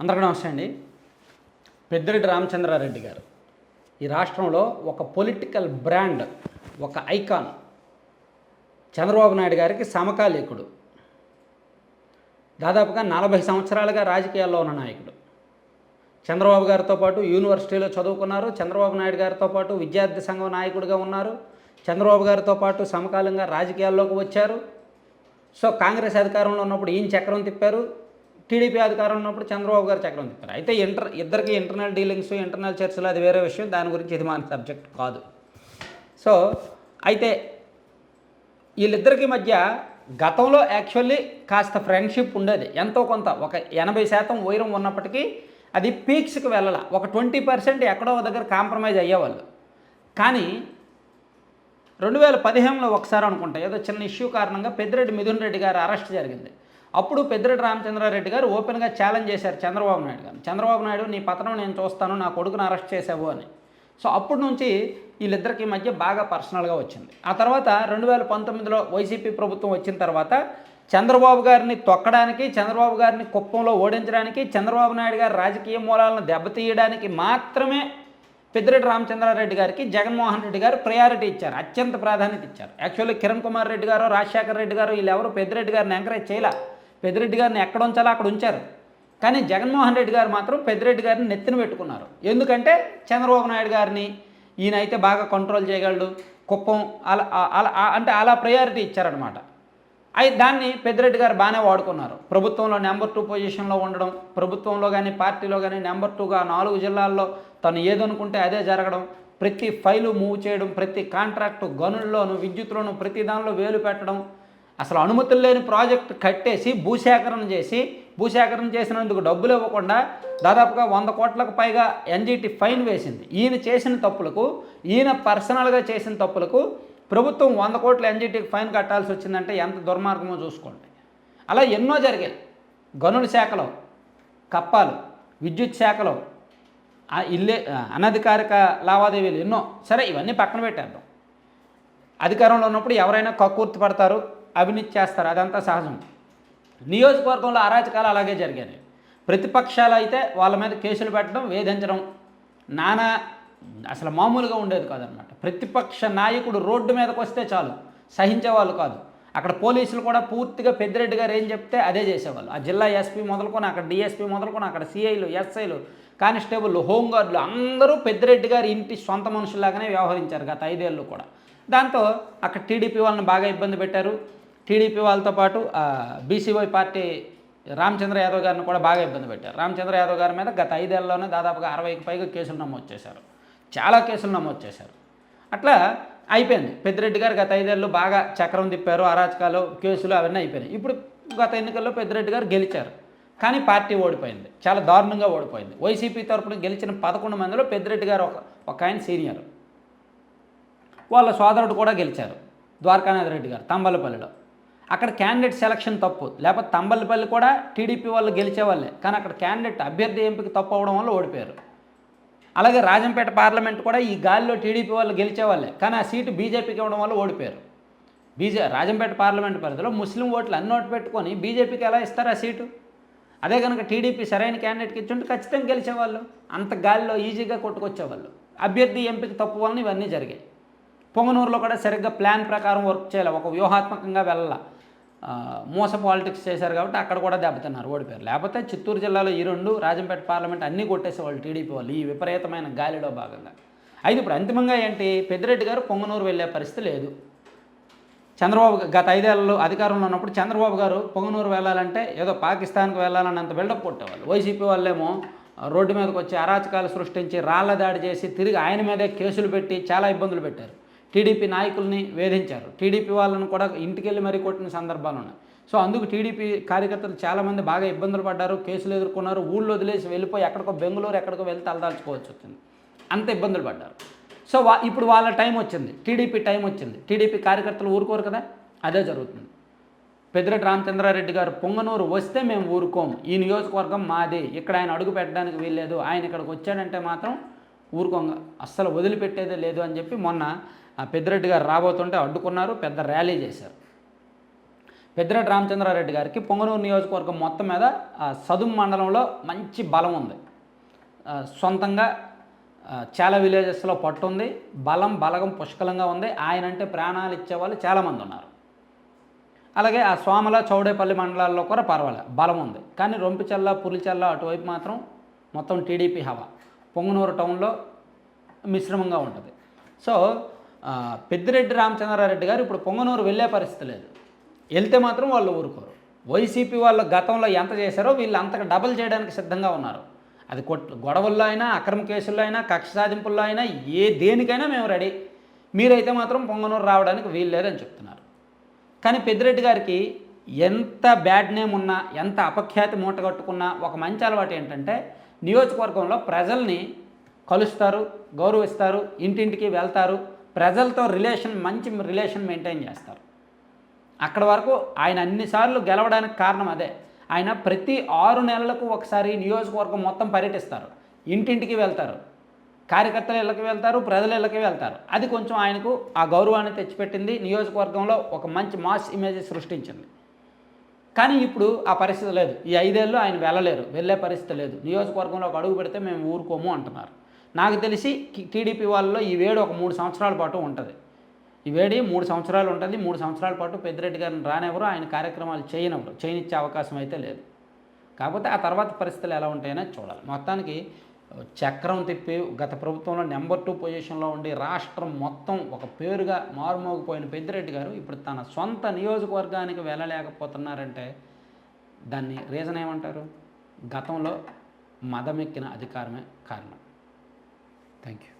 అందరికీ నమస్తే అండి. పెద్దిరెడ్డి రామచంద్రారెడ్డి గారు. ఈ రాష్ట్రంలో ఒక పొలిటికల్ బ్రాండ్ ఒక ఐకాన్ చంద్రబాబు నాయుడు గారికి సమకాలీకుడు. దాదాపుగా నలభై సంవత్సరాలుగా రాజకీయాల్లో ఉన్న నాయకుడు. చంద్రబాబు గారితో పాటు యూనివర్సిటీలో చదువుకున్నారు చంద్రబాబు నాయుడు గారితో పాటు విద్యార్థి సంఘం నాయకుడిగా ఉన్నారు చంద్రబాబు గారితో పాటు సమకాలంగా రాజకీయాల్లోకి వచ్చారు. సో కాంగ్రెస్ అధికారంలో ఉన్నప్పుడు ఈయన చక్రం తిప్పారు టీడీపీ అధికారంలో ఉన్నప్పుడు చంద్రబాబు గారు చక్రం తిప్పారు. అయితే ఇంటర్ ఇద్దరికి ఇంటర్నల్ డీలింగ్స్ ఇంటర్నల్ చర్చలు అది వేరే విషయం. దాని గురించి ఇది మన సబ్జెక్ట్ కాదు. సో అయితే వీళ్ళిద్దరికి మధ్య గతంలో యాక్చువల్లీ కాస్త ఫ్రెండ్షిప్ ఉండేది. ఎంతో కొంత ఒక ఎనభై శాతం వైరం ఉన్నప్పటికీ అది పీక్స్కి వెళ్ళాల. ఒక ట్వంటీ పర్సెంట్ ఎక్కడో దగ్గర కాంప్రమైజ్ అయ్యేవాళ్ళు. కానీ రెండు వేల పదిహేనులో ఒకసారి అనుకుంటా ఏదో చిన్న ఇష్యూ కారణంగా పెద్దిరెడ్డి మిథున్ రెడ్డి గారు అరెస్ట్ జరిగింది. అప్పుడు పెద్దిరెడ్డి రామచంద్రారెడ్డి గారు ఓపెన్గా ఛాలెంజ్ చేశారు చంద్రబాబు నాయుడు గారు చంద్రబాబు నాయుడు నీ పతనం నేను చూస్తాను నా కొడుకును అరెస్ట్ చేసావు అని. సో అప్పటి నుంచి వీళ్ళిద్దరికి మధ్య బాగా పర్సనల్గా వచ్చింది. ఆ తర్వాత రెండు వేల పంతొమ్మిదిలో వైసీపీ ప్రభుత్వం వచ్చిన తర్వాత చంద్రబాబు గారిని తొక్కడానికి చంద్రబాబు గారిని కుప్పంలో ఓడించడానికి చంద్రబాబు నాయుడు గారి రాజకీయ మూలాలను దెబ్బతీయడానికి మాత్రమే పెద్దిరెడ్డి రామచంద్రారెడ్డి గారికి జగన్మోహన్ రెడ్డి గారు ప్రయారిటీ ఇచ్చారు అత్యంత ప్రాధాన్యత ఇచ్చారు. యాక్చువల్లీ కిరణ్ కుమార్ రెడ్డి గారు రాజశేఖర రెడ్డి గారు వీళ్ళెవరు పెద్దిరెడ్డి గారిని ఎంకరేజ్ చేయలే. పెద్దిరెడ్డి గారిని ఎక్కడ ఉంచాలో అక్కడ ఉంచారు. కానీ జగన్మోహన్ రెడ్డి గారు మాత్రం పెద్దిరెడ్డి గారిని నెత్తిన పెట్టుకున్నారు. ఎందుకంటే చంద్రబాబు నాయుడు గారిని ఈయన అయితే బాగా కంట్రోల్ చేయగలడు. కుప్పం అలా అలా అంటే అలా ప్రయారిటీ ఇచ్చారనమాట అయి దాన్ని పెద్దిరెడ్డి గారు బాగానే వాడుకున్నారు. ప్రభుత్వంలో నెంబర్ టూ పొజిషన్లో ఉండడం ప్రభుత్వంలో కానీ పార్టీలో కానీ నెంబర్ టూగా నాలుగు జిల్లాల్లో తను ఏదనుకుంటే అదే జరగడం ప్రతి ఫైలు మూవ్ చేయడం ప్రతి కాంట్రాక్టు గనుల్లోనూ విద్యుత్లోను ప్రతి దానిలో వేలు పెట్టడం అసలు అనుమతులు లేని ప్రాజెక్టు కట్టేసి భూసేకరణ చేసి భూసేకరణ చేసినందుకు డబ్బులు ఇవ్వకుండా దాదాపుగా వంద కోట్లకు పైగా ఎన్జీటీ ఫైన్ వేసింది. ఈయన చేసిన తప్పులకు ఈయన పర్సనల్గా చేసిన తప్పులకు ప్రభుత్వం వంద కోట్ల ఎన్జీటీకి ఫైన్ కట్టాల్సి వచ్చిందంటే ఎంత దుర్మార్గమో చూసుకోండి. అలా ఎన్నో జరిగాయి. గనుల శాఖలో కప్పాలు విద్యుత్ శాఖలో ఇల్లే అనధికారిక లావాదేవీలు ఎన్నో సరే ఇవన్నీ పక్కన పెట్టేద్దాం. అధికారంలో ఉన్నప్పుడు ఎవరైనా కక్కుర్తి పడతారు అవినీతి చేస్తారు. అదంతా సహజం. నియోజకవర్గంలో అరాచకాలు అలాగే జరిగాయి. ప్రతిపక్షాలు అయితే వాళ్ళ మీద కేసులు పెట్టడం వేధించడం నానా అసలు మామూలుగా ఉండేది కాదనమాట ప్రతిపక్ష నాయకుడు రోడ్డు మీదకి వస్తే చాలు సహించేవాళ్ళు కాదు. అక్కడ పోలీసులు కూడా పూర్తిగా పెద్దిరెడ్డి గారు ఏం చెప్తే అదే చేసేవాళ్ళు. ఆ జిల్లా ఎస్పీ మొదలుకొని అక్కడ డిఎస్పీ మొదలుకొని అక్కడ సిఐలు ఎస్ఐలు కానిస్టేబుల్ హోంగార్డులు అందరూ పెద్దిరెడ్డి గారి ఇంటి సొంత మనుషుల్లాగానే వ్యవహరించారు గత ఐదేళ్ళు కూడా. దాంతో అక్కడ టీడీపీ వాళ్ళని బాగా ఇబ్బంది పెట్టారు. టీడీపీ వాళ్ళతో పాటు బీసీవై పార్టీ రామచంద్ర యాదవ్ గారిని కూడా బాగా ఇబ్బంది పెట్టారు. రామచంద్ర యాదవ్ గారి మీద గత ఐదేళ్ళలోనే దాదాపుగా అరవైకి పైగా కేసులు నమోదు చేశారు. చాలా కేసులు నమోదు చేశారు. అట్లా అయిపోయింది. పెద్దిరెడ్డి గారు గత ఐదేళ్ళు బాగా చక్రం తిప్పారు అరాచకాలు కేసులు అవన్నీ అయిపోయినాయి. ఇప్పుడు గత ఎన్నికల్లో పెద్దిరెడ్డి గారు గెలిచారు. కానీ పార్టీ ఓడిపోయింది. చాలా దారుణంగా ఓడిపోయింది. వైసీపీ తరపున గెలిచిన పదకొండు మందిలో పెద్దిరెడ్డి గారు ఒక ఒక ఆయన సీనియర్. వాళ్ళ సోదరుడు కూడా గెలిచారు. ద్వారకానాథ్ రెడ్డి గారు తంబలపల్లిలో. అక్కడ క్యాండిడేట్ సెలక్షన్ తప్పు. లేకపోతే తంబలపల్లి కూడా టీడీపీ వాళ్ళు గెలిచేవాళ్ళే. కానీ అక్కడ క్యాండిడేట్ అభ్యర్థి ఎంపిక తప్పు అవడం వల్ల ఓడిపోయారు. అలాగే రాజంపేట పార్లమెంట్ కూడా ఈ గాలిలో టీడీపీ వాళ్ళు గెలిచేవాళ్ళే. కానీ ఆ సీటు బీజేపీకి ఇవ్వడం వల్ల ఓడిపోయారు. బీజే రాజంపేట పార్లమెంట్ పరిధిలో ముస్లిం ఓట్లు అన్ని ఓటు పెట్టుకొని బీజేపీకి ఎలా ఇస్తారు ఆ సీటు? అదే కనుక టీడీపీ సరైన క్యాండిడేట్కి ఇచ్చుంటే ఖచ్చితంగా గెలిచేవాళ్ళు. అంత గాలిలో ఈజీగా కొట్టుకొచ్చేవాళ్ళు. అభ్యర్థి ఎంపిక తప్పు వలన ఇవన్నీ జరిగాయి. పొంగనూరులో కూడా సరిగ్గా ప్లాన్ ప్రకారం వర్క్ చేయాలి. ఒక వ్యూహాత్మకంగా వెళ్ళాలి? మూస పాలిటిక్స్ చేశారు కాబట్టి అక్కడ కూడా దెబ్బతిన్నారు ఓడిపోయారు. లేకపోతే చిత్తూరు జిల్లాలో ఈ రెండు రాజంపేట పార్లమెంట్ అన్నీ కొట్టేసేవాళ్ళు టీడీపీ వాళ్ళు ఈ విపరీతమైన గాలిలో భాగంగా. అయితే ఇప్పుడు అంతిమంగా ఏంటి? పెద్దిరెడ్డి గారు పొంగనూరు వెళ్ళే పరిస్థితి లేదు. చంద్రబాబు గత ఐదేళ్ళలో అధికారంలో ఉన్నప్పుడు చంద్రబాబు గారు పొంగనూరు వెళ్ళాలంటే ఏదో పాకిస్తాన్కి వెళ్ళాలన్నంత బిల్డప్ కొట్టేవాళ్ళు. వైసీపీ వాళ్ళేమో రోడ్డు మీదకి వచ్చి అరాచకాలు సృష్టించి రాళ్ళ దాడి చేసి తిరిగి ఆయన మీదే కేసులు పెట్టి చాలా ఇబ్బందులు పెట్టారు. టీడీపీ నాయకుల్ని వేధించారు. టీడీపీ వాళ్ళని కూడా ఇంటికి వెళ్ళి మరీ కొట్టిన సందర్భాలు ఉన్నాయి. సో అందుకు టీడీపీ కార్యకర్తలు చాలామంది బాగా ఇబ్బందులు పడ్డారు కేసులు ఎదుర్కొన్నారు ఊళ్ళో వదిలేసి వెళ్ళిపోయి ఎక్కడికో బెంగళూరు ఎక్కడికో వెళ్ళి తలదాల్చుకోవచ్చు వచ్చింది. అంత ఇబ్బందులు పడ్డారు. సో వా ఇప్పుడు వాళ్ళ టైం వచ్చింది. టీడీపీ టైం వచ్చింది. టీడీపీ కార్యకర్తలు ఊరుకోరు కదా? అదే జరుగుతుంది. పెద్దిరెడ్డి రామచంద్రారెడ్డి గారు పొంగనూరు వస్తే మేము ఊరుకోం ఈ నియోజకవర్గం మాది. ఇక్కడ ఆయన అడుగు పెట్టడానికి వీల్లేదు. ఆయన ఇక్కడికి వచ్చాడంటే మాత్రం ఊరుకోంగా. అస్సలు వదిలిపెట్టేదే లేదు అని చెప్పి మొన్న ఆ పెద్దిరెడ్డి గారు రాబోతుంటే అడ్డుకున్నారు పెద్ద ర్యాలీ చేశారు. పెద్దిరెడ్డి రామచంద్రారెడ్డి గారికి పొంగనూరు నియోజకవర్గం మొత్తం మీద సదుం మండలంలో మంచి బలం ఉంది. సొంతంగా చాలా విలేజెస్లో పట్టు ఉంది బలం బలగం పుష్కలంగా ఉంది. ఆయన అంటే ప్రాణాలు ఇచ్చేవాళ్ళు చాలామంది ఉన్నారు. అలాగే ఆ సోమల చౌడేపల్లి మండలాల్లో కూడా పర్వాలేదు బలం ఉంది. కానీ రొంపిచెల్ల పులిచెల్ల అటువైపు మాత్రం మొత్తం టీడీపీ హవా. పొంగనూరు టౌన్లో మిశ్రమంగా ఉంటుంది. సో పెద్దిరెడ్డి రామచంద్రారెడ్డి గారు ఇప్పుడు పొంగనూరు వెళ్ళే పరిస్థితి లేదు. వెళ్తే మాత్రం వాళ్ళు ఊరుకోరు. వైసీపీ వాళ్ళు గతంలో ఎంత చేశారో వీళ్ళు అంతగా డబల్ చేయడానికి సిద్ధంగా ఉన్నారు. అది కొట్ గొడవల్లో అయినా అక్రమ కేసుల్లో అయినా కక్ష సాధింపుల్లో అయినా ఏ దేనికైనా మేము రెడీ. మీరైతే మాత్రం పొంగనూరు రావడానికి వీలు లేదని చెప్తున్నారు. కానీ పెద్దిరెడ్డి గారికి ఎంత బ్యాడ్ నేమ్ ఉన్నా ఎంత అపఖ్యాతి మూటగట్టుకున్నా ఒక మంచి అలవాటు ఏంటంటే నియోజకవర్గంలో ప్రజల్ని కలుస్తారు గౌరవిస్తారు ఇంటింటికి వెళ్తారు ప్రజలతో రిలేషన్ మంచి రిలేషన్ మెయింటైన్ చేస్తారు. అక్కడ వరకు ఆయన అన్నిసార్లు గెలవడానికి కారణం అదే. ఆయన ప్రతి ఆరు నెలలకు ఒకసారి నియోజకవర్గం మొత్తం పర్యటిస్తారు. ఇంటింటికి వెళ్తారు. కార్యకర్తల ఇళ్ళకి వెళ్తారు ప్రజల ఇళ్ళకి వెళ్తారు. అది కొంచెం ఆయనకు ఆ గౌరవాన్ని తెచ్చిపెట్టింది. నియోజకవర్గంలో ఒక మంచి మాస్ ఇమేజ్ సృష్టించింది. కానీ ఇప్పుడు ఆ పరిస్థితి లేదు. ఈ ఐదేళ్ళు ఆయన వెళ్ళలేరు. వెళ్ళే పరిస్థితి లేదు. నియోజకవర్గంలో ఒక అడుగు పెడితే మేము ఊరుకోము అంటున్నారు. నాకు తెలిసి టీడీపీ వాళ్ళలో ఈ వేడి ఒక మూడు సంవత్సరాల పాటు ఉంటుంది. ఈ వేడి మూడు సంవత్సరాలు ఉంటుంది మూడు సంవత్సరాల పాటు పెద్దిరెడ్డి గారిని రానివ్వరు ఆయన కార్యక్రమాలు చేయనివ్వరు చేయనిచ్చే అవకాశం అయితే లేదు. కాకపోతే ఆ తర్వాత పరిస్థితులు ఎలా ఉంటాయనే చూడాలి. మొత్తానికి చక్రం తిప్పి గత ప్రభుత్వంలో నెంబర్ టూ పొజిషన్లో ఉండి రాష్ట్రం మొత్తం ఒక పేరుగా మారుమోగిపోయిన పెద్దిరెడ్డి గారు ఇప్పుడు తన సొంత నియోజకవర్గానికి వెళ్ళలేకపోతున్నారంటే దాన్ని రీజన్ ఏమంటారు? గతంలో మదమెక్కిన అధికారమే కారణం. Thank you.